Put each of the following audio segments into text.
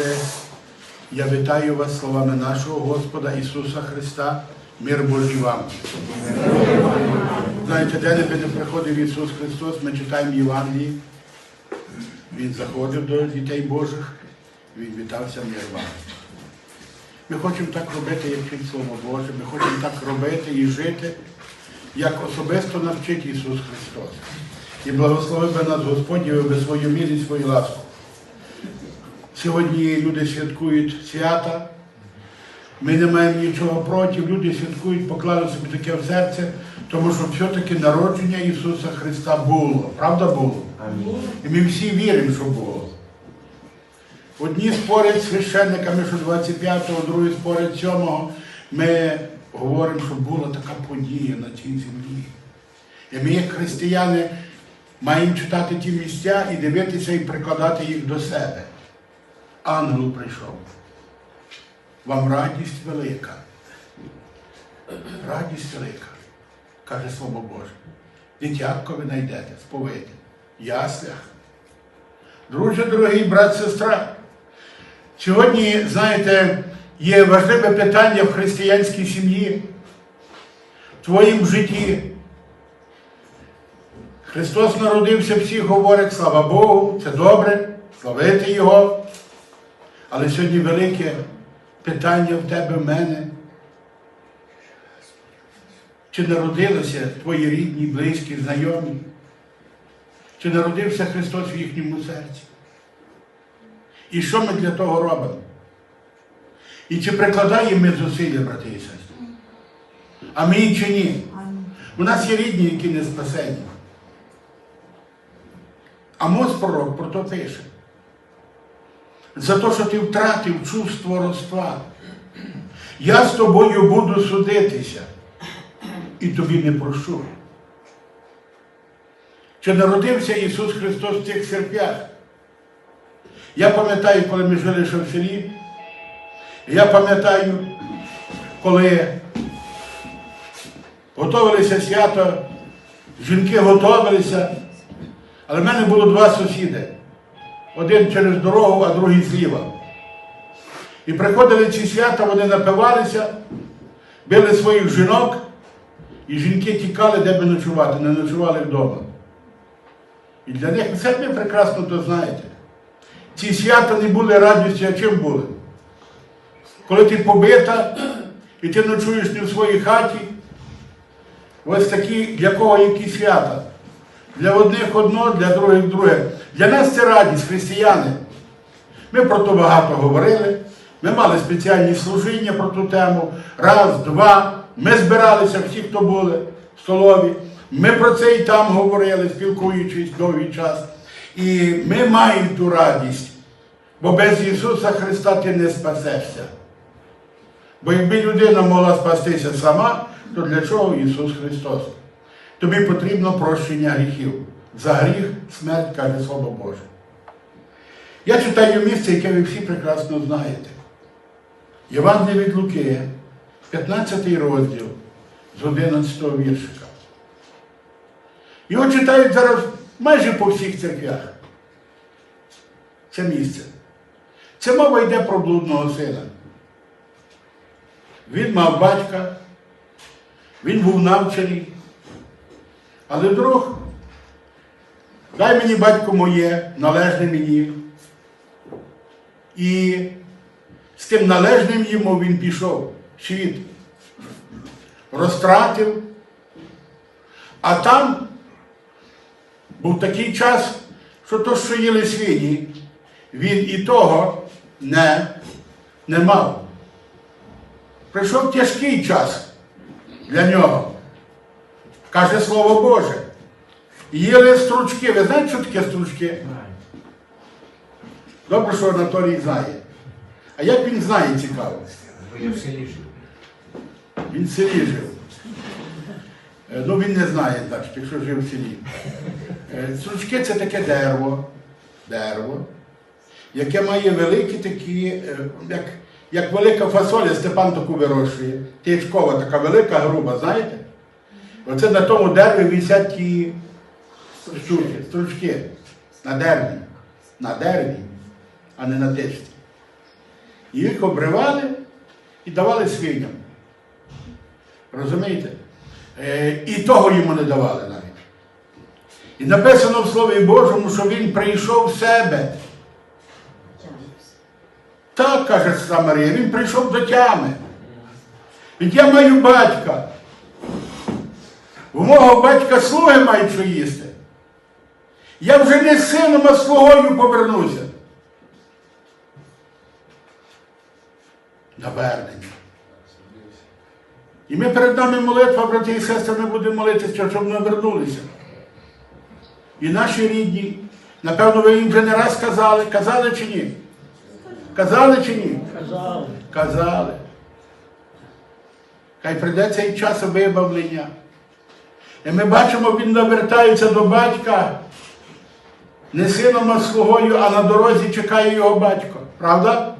братре, я вітаю вас словами нашого Господа Ісуса Христа, мир Божий вам. Знаєте, де не приходив Ісус Христос, ми читаємо Євангелії. Він заходив до дітей Божих, Він вітався мир вам. Ми хочемо так робити, як вчить Слово Боже, ми хочемо так робити і жити, як особисто навчить Ісус Христос. І благословив би нас Господь, і би свою милість, свою ласку. Сьогодні люди святкують свята. Ми не маємо нічого проти. Люди святкують, поклали собі таке в серце, тому що все-таки народження Ісуса Христа було. Правда було? І ми всі віримо, що було. Одні спорять з священниками, що 25-го, другі спорять 7-го. Ми говоримо, що була така подія на цій землі. І ми, як християни, маємо читати ті місця і дивитися і прикладати їх до себе. Ангел прийшов. Вам радість велика. Радість велика, каже Слово Боже. Дитятко ви знайдете, сповиді, яслях. Друже, дорогий брат, сестра. Сьогодні, знаєте, є важливе питання в християнській сім'ї, в твоїм житті. Христос народився, всі говорять, слава Богу, це добре, славити Його. Але сьогодні велике питання в тебе, в мене. Чи народилися твої рідні, близькі, знайомі? Чи народився Христос в їхньому серці? І що ми для того робимо? І чи прикладаємо ми зусилля, брати і сестри? А ми чи ні? У нас є рідні, які не спасені. Амос пророк про то пише. За те, що ти втратив чувство родства. Я з тобою буду судитися і тобі не прощу. Чи народився Ісус Христос в цих серпях? Я пам'ятаю, коли ми жили ще в селі. Я пам'ятаю, коли готувалися свято, жінки готувалися, але в мене було два сусіди. Один через дорогу, а другий зліва. І приходили ці свята, вони напивалися, били своїх жінок, і жінки тікали, де би ночувати, не ночували вдома. І для них все ви прекрасно то знаєте. Ці свята не були радістю, а чим були? Коли ти побита і ти ночуєш не в своїй хаті, ось такі, для кого які свята. Для одних одно, для других друге. Для нас це радість, християни. Ми про то багато говорили. Ми мали спеціальні служіння про ту тему. Раз, два. Ми збиралися, всі, хто були в столові. Ми про це і там говорили, спілкуючись довгий час. І ми маємо ту радість, бо без Ісуса Христа ти не спасешся. Бо якби людина могла спастися сама, то для чого Ісус Христос? Тобі потрібно прощення гріхів. За гріх смерть, каже Слово Боже. Я читаю місце, яке ви всі прекрасно знаєте. Євангеліє від Луки, 15 розділ з 11 віршика. Його читають зараз майже по всіх церквях. Це місце. Це мова йде про блудного сина. Він мав батька, він був навчений. Але друг, дай мені батько моє, належне мені. І з тим належним йому він пішов світ, розтратив. А там був такий час, що то, що їли свині, він і того не, не мав. Прийшов тяжкий час для нього. Каже Слово Боже. Їли стручки. Ви знаєте, що таке стручки? Добре, що Анатолій знає. А як він знає, цікаво? Бо в селі жив. Він в селі жив. Е, Ну, він не знає, так, якщо жив в селі. Стручки це таке дерево, дерево, яке має великі такі, як, як велика фасоля, Степан таку вирощує. Тичкова така велика, груба, знаєте? Оце на тому дереві висять ті штуки, стручки на дереві. На дереві, а не на тичці. Їх обривали і давали свиням. Розумієте? Е, і того йому не давали навіть. І написано в Слові Божому, що він прийшов в себе. Так, каже сестра Марія, він прийшов до тями. Ведь я маю батька. У мого батька слуги мають що їсти. Я вже не сином, а слугою повернуся. Навернення. І ми перед нами молитва, брати і сестри, ми будемо молитися, щоб ми вернулися. І наші рідні, напевно, ви їм вже не раз казали, казали чи ні? Казали чи ні? Казали. Казали. Хай прийде цей час вибавлення. І ми бачимо, він навертається до батька. Не сином, слугою, а на дорозі чекає його батько. Правда?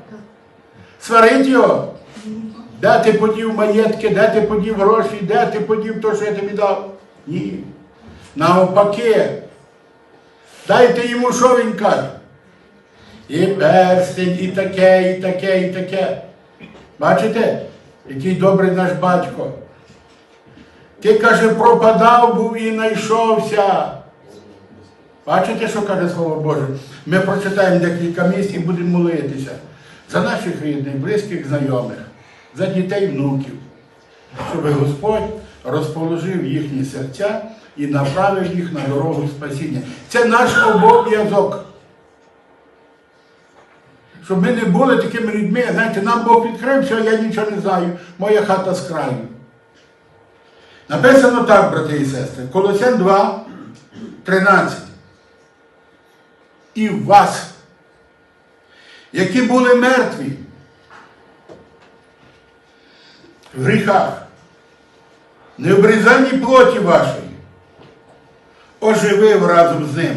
Сварить його. Де ти подів маєтки, де ти подів гроші, де ти подів те, що я тобі дав? Ні. Навпаки. Дайте йому, що він каже. І перстень, і таке, і таке, і таке. Бачите, який добрий наш батько. Ти, каже, пропадав був і знайшовся. Бачите, що каже Слово Боже? Ми прочитаємо декілька місць і будемо молитися за наших рідних, близьких, знайомих, за дітей, внуків, щоб Господь розположив їхні серця і направив їх на дорогу спасіння. Це наш обов'язок. Щоб ми не були такими людьми, знаєте, нам Бог відкрився, а я нічого не знаю, моя хата з краю. Написано так, брати і сестри, Колосян 2, 13. І вас, які були мертві в гріхах, не обрізанні плоті вашої, оживив разом з ним,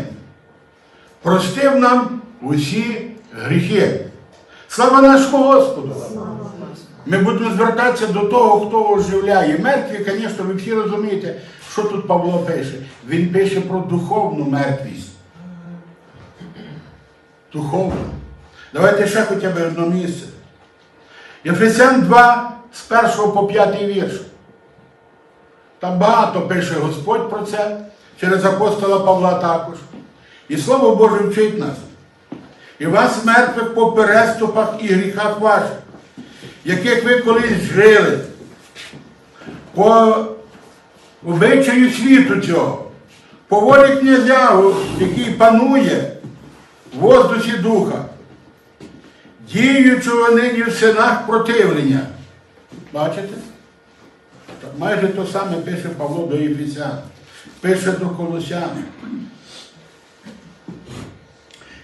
простив нам усі гріхи. Слава нашому Господу! Ми будемо звертатися до того, хто оживляє. Мертві, звісно, ви всі розумієте, що тут Павло пише. Він пише про духовну мертвість. Духовну. Давайте ще хоча б одне місце. Єфесян 2 з 1 по 5 вірш. Там багато пише Господь про це, через апостола Павла також. І Слово Боже вчить нас. І вас мертвих по переступах і гріхах ваших, яких ви колись жили, по обичаю світу цього, по волі князя, який панує в духа, діючого нині в синах противлення. Бачите? Майже то саме пише Павло до Єфесян, пише до Колосян.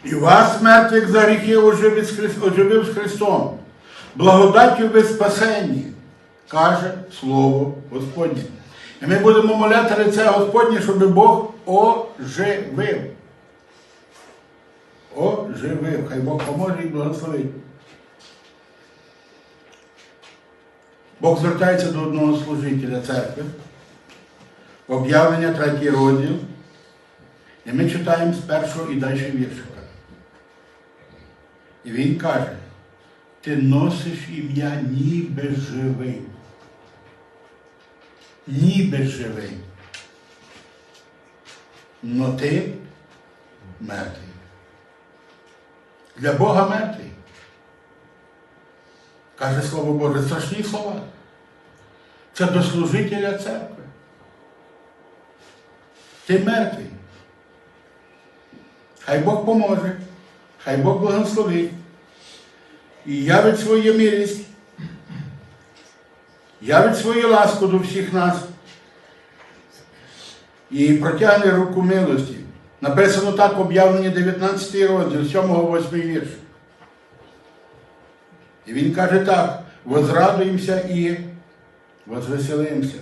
І вас, мертвих за гріхи, оживив з Христом. Благодаттю ви спасенні, каже Слово Господнє. І ми будемо моляти лице Господнє, щоб Бог оживив. Оживив. Хай Бог поможе і благословить. Бог звертається до одного служителя церкви. Об'явлення третій розділ. І ми читаємо з першого і далі віршика. І він каже, ти носиш ім'я ніби живий. Ніби живий. Но ти мертвий. Для Бога мертвий. Каже Слово Боже, страшні слова. Це до служителя церкви. Ти мертвий. Хай Бог поможе, хай Бог благословить і явить свою милість, явить свою ласку до всіх нас і протягне руку милості. Написано так об'явлені 19 розділ, 7-8 вірш. І він каже так: возрадуємося і возвеселимося.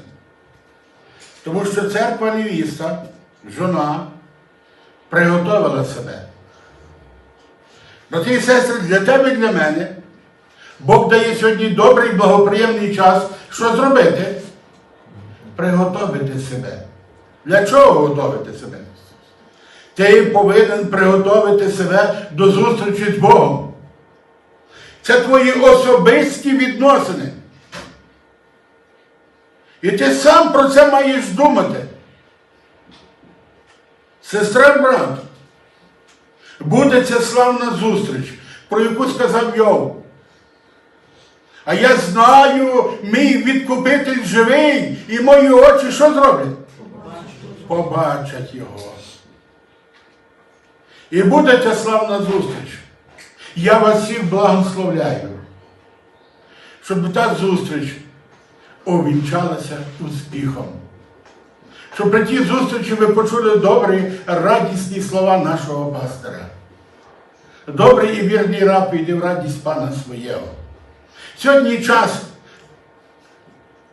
Тому що церква невіста, жона, приготовила себе. Брати і сестри, для тебе і для мене Бог дає сьогодні добрий, благоприємний час. Що зробити? Приготовити себе. Для чого готовити себе? Ти повинен приготовити себе до зустрічі з Богом. Це твої особисті відносини. І ти сам про це маєш думати. Сестра брат, буде ця славна зустріч, про яку сказав Йов. А я знаю, мій відкупитель живий, і мої очі що зроблять? Побачать його. І буде ця славна зустріч. Я вас всіх благословляю, щоб та зустріч увінчалася успіхом. Щоб при тій зустрічі ви почули добрі, радісні слова нашого пастора. Добрий і вірний раб йди в радість Пана своєго. Сьогодні час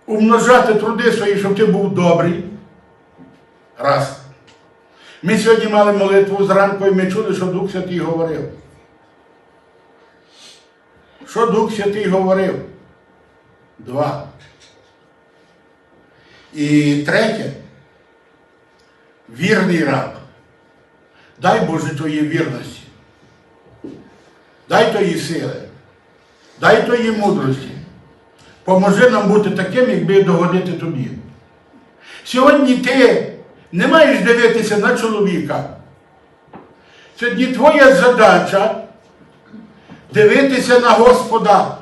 умножати труди свої, щоб ти був добрий. Раз. Ми сьогодні мали молитву зранку і ми чули, що Дух Святий говорив. Що Дух Святий говорив? Два. І третє. Вірний раб. Дай Боже твої вірності. Дай тої сили. Дай тої мудрості. Поможи нам бути таким, якби догодити тобі. Сьогодні ти не маєш дивитися на чоловіка. Сьогодні твоя задача дивитися на Господа,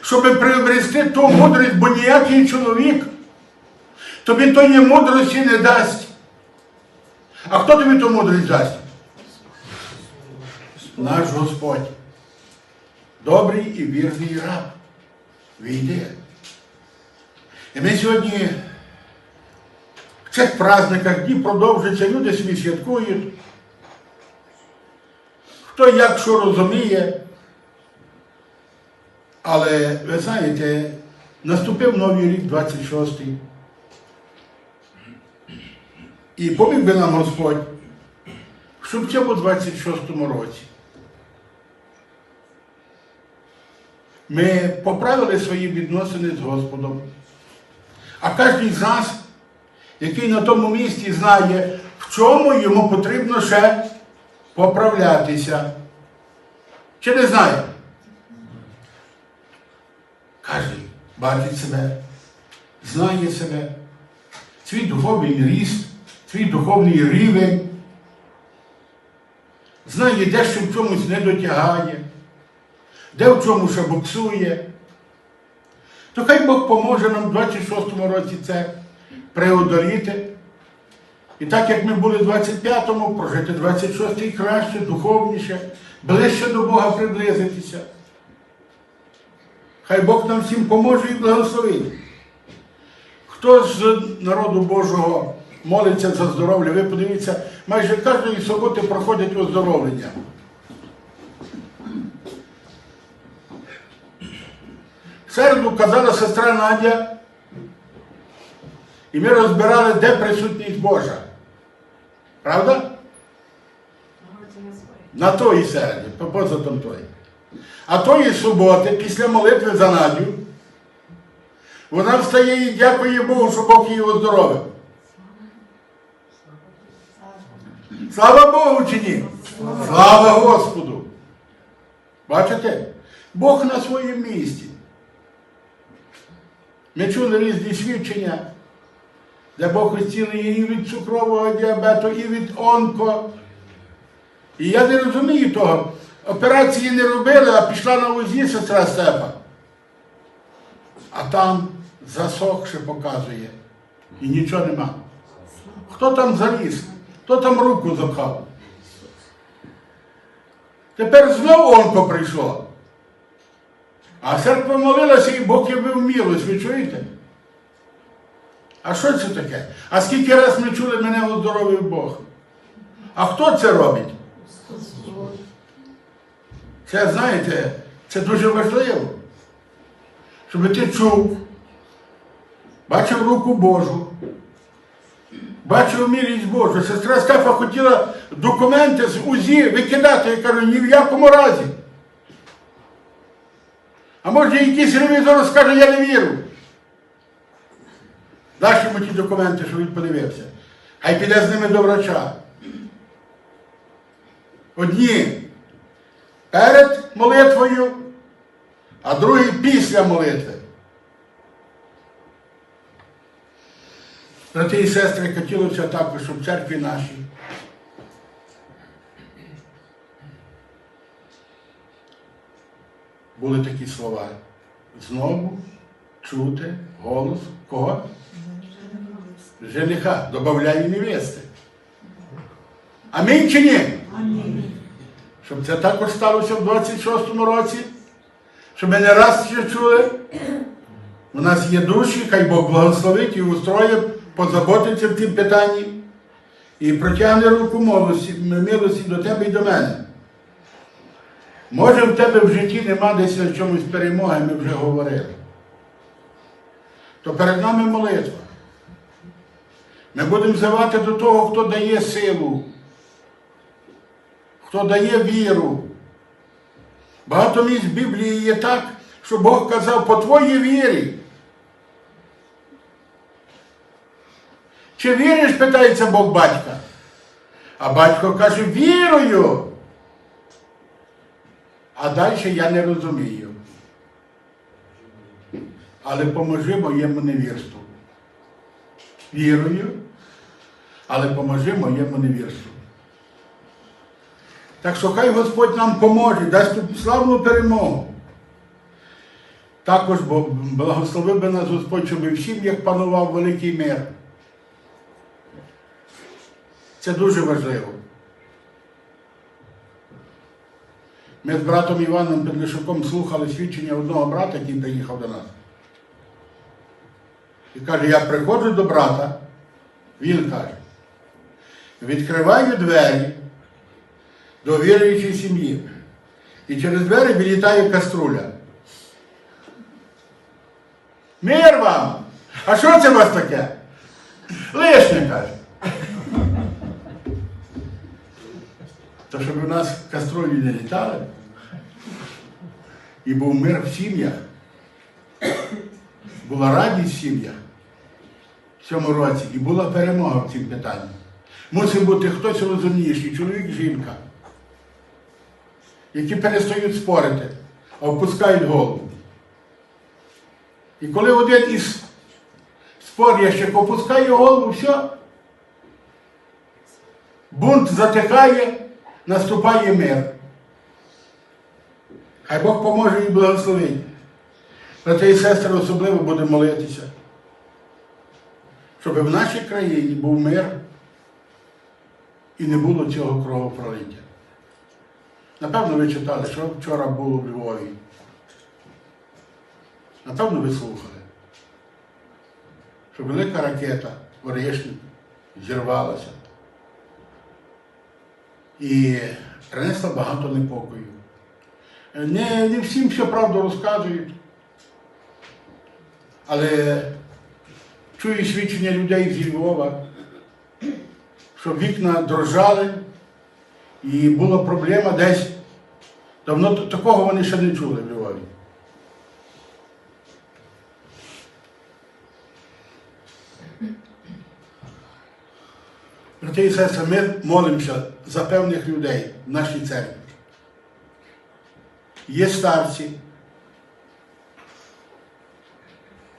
щоб приобрести ту мудрість, бо ніякий чоловік тобі тої мудрості не дасть. А хто тобі ту мудрість дасть? Наш Господь. Добрий і вірний раб. Війде. І ми сьогодні цих праздниках дні продовжуються, люди собі святкують. Хто як що розуміє. Але ви знаєте, наступив новий рік 26-й. І поміг би нам Господь, щоб в цьому 26-му році ми поправили свої відносини з Господом. А кожен з нас, який на тому місці знає, в чому йому потрібно ще поправлятися. Чи не знає? Кожен бачить себе, знає себе, свій духовний ріст, свій духовний рівень, знає, де що в чомусь не дотягає, де в чому ще буксує. То хай Бог поможе нам в 26-му році це преодоліти. І так як ми були в 25-му, прожити 26-й краще, духовніше, ближче до Бога приблизитися. Хай Бог нам всім поможе і благословить. Хто з народу Божого молиться за здоров'я, ви подивіться, майже кожної суботи проходять оздоровлення. В середу казала сестра Надя, і ми розбирали, де присутність Божа. Правда? На тої середі, поза там тої. А тої суботи, після молитви за Надю, вона встає і дякує Богу, що Бог її оздоровив. Слава Богу чи ні? Слава Господу! Бачите? Бог на своєму місці. Ми чули різні свідчення, де Бог зцілив і від цукрового діабету, і від онко. І я не розумію того. Операції не робили, а пішла на УЗІ сестра Степа. А там засохше показує. І нічого нема. Хто там заліз? Хто там руку запхав? Тепер знову онко прийшло. А церква молилася і Бог явив милость, ви чуєте? А що це таке? А скільки раз ми чули, мене оздоровив Бог? А хто це робить? Це, знаєте, це дуже важливо. Щоб ти чув, бачив руку Божу, бачив милість Божу. Сестра Стефа хотіла документи з УЗІ викидати. Я кажу, ні в якому разі. А може якийсь ревізор скаже, я не вірю. Даш йому ті документи, щоб він подивився. Хай піде з ними до врача. Одні перед молитвою, а другий після молитви. Брати і сестри, хотілося також, щоб в церкві нашій були такі слова. Знову чути голос кого? Жениха, додаю невести. Амінь чи ні? Щоб це також сталося в 26-му році, щоб ми не раз ще чули. У нас є душі, хай Бог благословить і устроє, позаботиться в цім питанні і протягне руку милості, милості до тебе і до мене. Може, в тебе в житті нема десь чомусь перемоги, ми вже говорили. То перед нами молитва. Ми будемо взивати до того, хто дає силу, хто дає віру. Багато місць в Біблії є так, що Бог казав по твоїй вірі. Чи віриш, питається Бог батька? А батько каже, вірую. А далі я не розумію. Але поможи моєму невірству. Вірую, але поможи моєму невірству. Так що хай Господь нам поможе, дасть тут славну перемогу. Також благословив би нас Господь, щоб всім як панував великий мир. Це дуже важливо. Ми з братом Іваном Петлішуком слухали свідчення одного брата, який приїхав до нас. І каже, я приходжу до брата, він каже, відкриваю двері до віруючої сім'ї. І через двері вилітає каструля. Мир вам! А що це у вас таке? Лишнє каже. То щоб у нас каструлі не літали, і був мир в сім'ях, була радість в сім'ях в цьому році і була перемога в цім питанні. Мусить бути хтось розумніший, чоловік, жінка, які перестають спорити, а опускають голову. І коли один із спорящих опускає голову, все, бунт затихає, наступає мир. Хай Бог поможе і благословить. Брати і сестри особливо будемо молитися, щоб в нашій країні був мир і не було цього кровопролиття. Напевно, ви читали, що вчора було в Львові. Напевно, ви слухали, що велика ракета в Орешник зірвалася і принесла багато непокою. Не, не всім всю правду розказують, але чую свідчення людей зі Львова, що вікна дрожали і була проблема десь. Давно такого вони ще не чули в Львові. Брати і сестри, ми молимося за певних людей в нашій церкві. Є старці.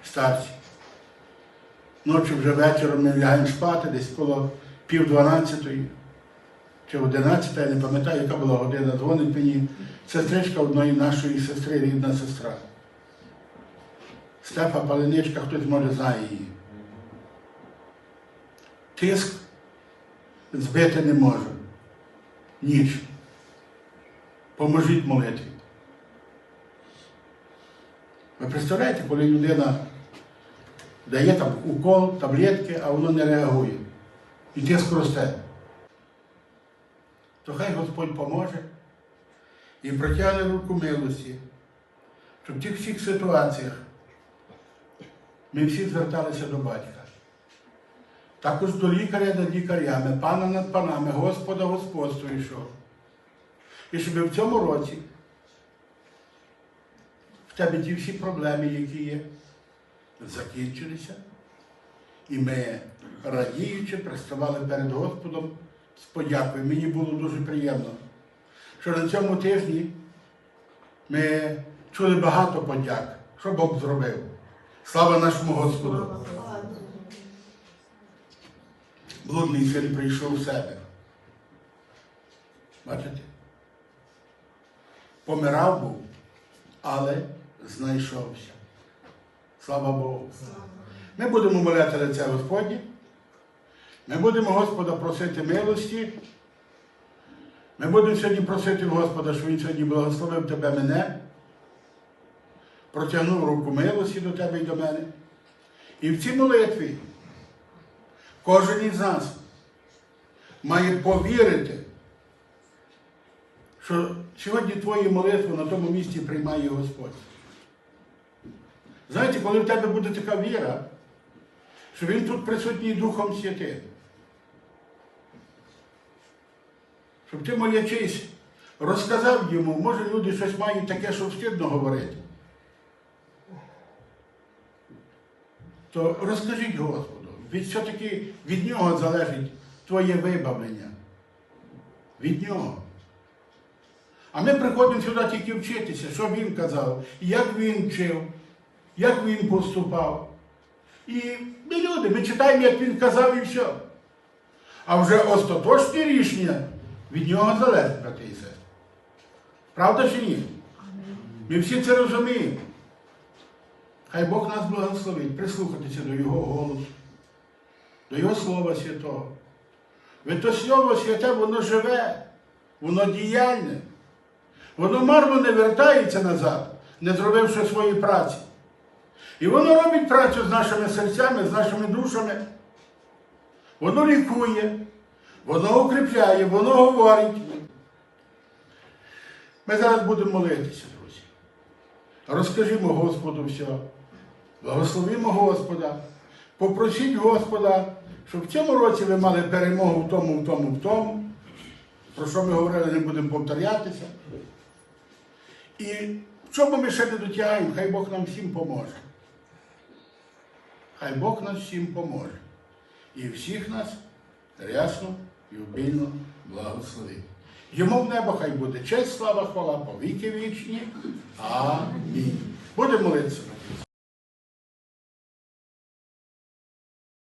Старці. Ночі вже вечором ми лягаємо спати, десь коло пів дванадцятої чи одинадцята, я не пам'ятаю, яка була година, дзвонить мені сестричка одної нашої сестри, рідна сестра. Стефа Паленичка, хтось може знає її. Тиск збити не може. Ніч. Поможіть молитві. Ви представляєте, коли людина дає там укол, таблетки, а воно не реагує. І тиск росте. То хай Господь поможе і протягне руку милості, щоб в тих всіх ситуаціях ми всі зверталися до батька. Також до лікаря над лікарями, пана над панами, Господа господствуючого. І щоб в цьому році в тебе ті всі проблеми, які є, закінчилися. І ми, радіючи, приставали перед Господом з подякою. Мені було дуже приємно, що на цьому тижні Ми чули багато подяк, що Бог зробив. Слава нашому Господу! Блудний син прийшов в себе. Бачите? Помирав був, але знайшовся. Слава Богу. Ми будемо моляти лице Господнє. Ми будемо Господа просити милості. Ми будемо сьогодні просити Господа, що Він сьогодні благословив тебе мене, протягнув руку милості до тебе і до мене. І в цій молитві кожен із нас має повірити, що сьогодні твої молитви на тому місці приймає Господь. Знаєте, коли в тебе буде така віра, що Він тут присутній Духом Святим. Щоб ти молячись, розказав йому, може люди щось мають таке, що встидно говорити. То розкажіть Господу, від все-таки від нього залежить твоє вибавлення. Від нього. А ми приходимо сюди тільки вчитися, що він казав, як він вчив, як він поступав. І ми люди, ми читаємо, як він казав, і все. А вже остаточне рішення від нього залежить, брати і сестри. Правда чи ні? Ми всі це розуміємо. Хай Бог нас благословить, прислухатися до Його голосу, до Його Слова Святого. Ви то Слово Святе, воно живе, воно діяльне. Воно марно не вертається назад, не зробивши свої праці. І воно робить працю з нашими серцями, з нашими душами. Воно лікує, воно укріпляє, воно говорить. Ми зараз будемо молитися, друзі. Розкажімо Господу все. Благословімо Господа. Попросіть Господа, щоб в цьому році ви мали перемогу в тому, в тому, в тому. Про що ми говорили, не будемо повторятися. І в чому ми ще не дотягаємо, хай Бог нам всім поможе. Хай Бог нас всім поможе. І всіх нас рясно і обільно благословить. Йому в небо хай буде честь, слава, хвала, повіки вічні. Амінь. Будемо молитися.